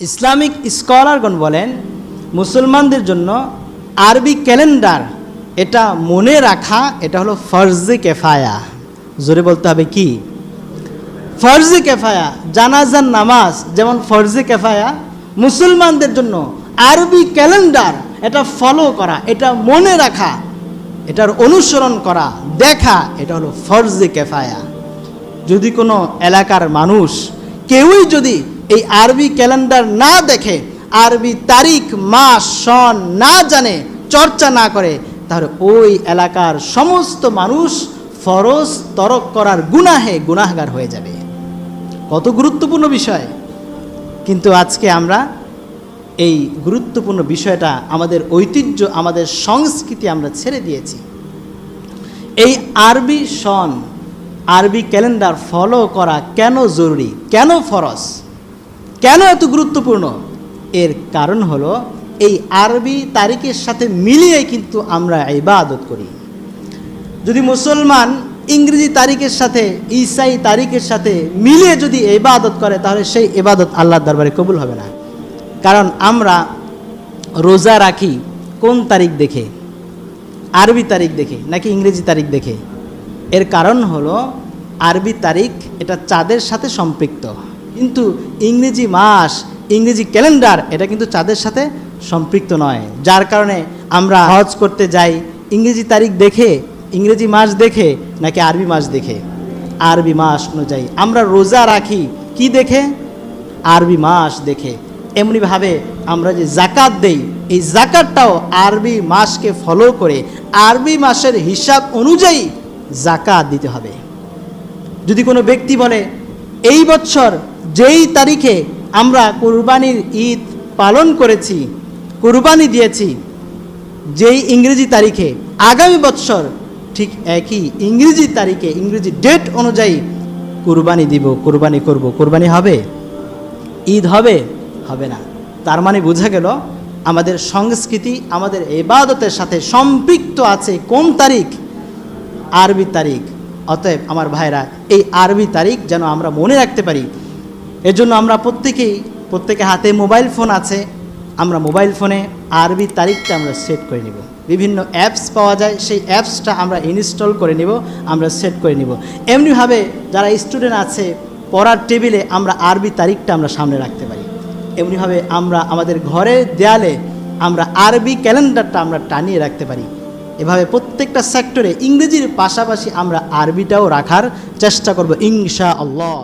Islamic স্কলারগণ বলেন, মুসলমানদের জন্য আরবি ক্যালেন্ডার, এটা মনে রাখা, এটা হলো ফরজে কেফায়া। জোরে বলতে হবে কি? ফরজে কেফায়া, জানাজার নামাজ, যেমন ফরজে কেফায়া, মুসলমানদের জন্য আরবি ক্যালেন্ডার, এটা ফলো করা, এটা মনে রাখা, এটার অনুসরণ করা, দেখা, এটা হলো ফরজে কেফায়া। যদি কোনো এলাকার মানুষ কেউই যদি এই আরবি ক্যালেন্ডার না দেখে, আরবি তারিখ, মাস, সন না জানে, চর্চা না করে, তাহলে ওই এলাকার সমস্ত মানুষ ফরজ তরক করার গুনাহে গুনাহগার হয়ে যাবে। কত গুরুত্বপূর্ণ বিষয়। কিন্তু আজকে আমরা এই গুরুত্বপূর্ণ বিষয়টা, আমাদের ঐতিহ্য, আমাদের সংস্কৃতি আমরা ছেড়ে দিয়েছি। এই আরবি সন, আরবি ক্যালেন্ডার ফলো করা কেন জরুরি, কেন ফরজ? কেন এত গুরুত্বপূর্ণ? এর কারণ হলো, এই আরবি তারিখের সাথে মিলিয়ে কিন্তু আমরা ইবাদত করি। যদি মুসলমান ইংরেজি তারিখের সাথে, ঈসাই তারিখের সাথে মিলিয়ে যদি ইবাদত করে, তাহলে সেই ইবাদত আল্লাহর দরবারে কবুল হবে না। কারণ আমরা রোজা রাখি কোন তারিখ দেখে? আরবি তারিখ দেখে নাকি ইংরেজি তারিখ দেখে? এর কারণ হলো, আরবি তারিখ এটা চাঁদের সাথে সম্পৃক্ত। কিন্তু ইংরেজি মাস, ইংরেজি ক্যালেন্ডার, এটা কিন্তু চাঁদের সাথে সম্পৃক্ত নয়। যার কারণে আমরা হজ করতে যাই, ইংরেজি তারিখ দেখে, ইংরেজি মাস দেখে, নাকি আরবি মাস দেখে। আরবি মাস অনুযায়ী আমরা রোজা রাখি, কি দেখে? আরবি মাস দেখে। এমনিভাবে আমরা যে জাকাত দেই, এই জাকাতটাও আরবি মাসকে ফলো করে, আরবি মাসের হিসাব অনুযায়ী জাকাত দিতে হবে। যদি কোনো ব্যক্তি বলে এই বছর যেই তারিখে আমরা কোরবানির ঈদ পালন করেছি, কোরবানি দিয়েছি, যেই ইংরেজি তারিখে, আগামী বছর ঠিক একই ইংরেজি তারিখে, ইংরেজি ডেট অনুযায়ী কোরবানি দিব, কোরবানি করব। কোরবানি হবে? ঈদ হবে? হবে না। তার মানে বোঝা গেল, আমাদের সংস্কৃতি, আমাদের এবাদতের সাথে সম্পৃক্ত আছে কোন তারিখ? আরবি তারিখ। অতএব আমার ভাইরা, এই আরবি তারিখ যেন আমরা মনে রাখতে পারি। এজন্য আমরা প্রত্যেকেই, প্রত্যেকে হাতে মোবাইল ফোন আছে, আমরা মোবাইল ফোনে আরবি তারিখটা আমরা সেট করে নিব। বিভিন্ন অ্যাপস পাওয়া যায়, সেই অ্যাপসটা আমরা ইনস্টল করে নিব, আমরা সেট করে নিব। এমনিভাবে যারা স্টুডেন্ট আছে, পড়ার টেবিলে আমরা আরবি তারিখটা আমরা সামনে রাখতে পারি। এমনিভাবে আমরা আমাদের ঘরের দেয়ালে আমরা আরবি ক্যালেন্ডারটা আমরা টানিয়ে রাখতে পারি। এভাবে প্রত্যেকটা সেক্টরে ইংরেজির পাশাপাশি আমরা আরবিটাও রাখার চেষ্টা করব ইনশা আল্লাহ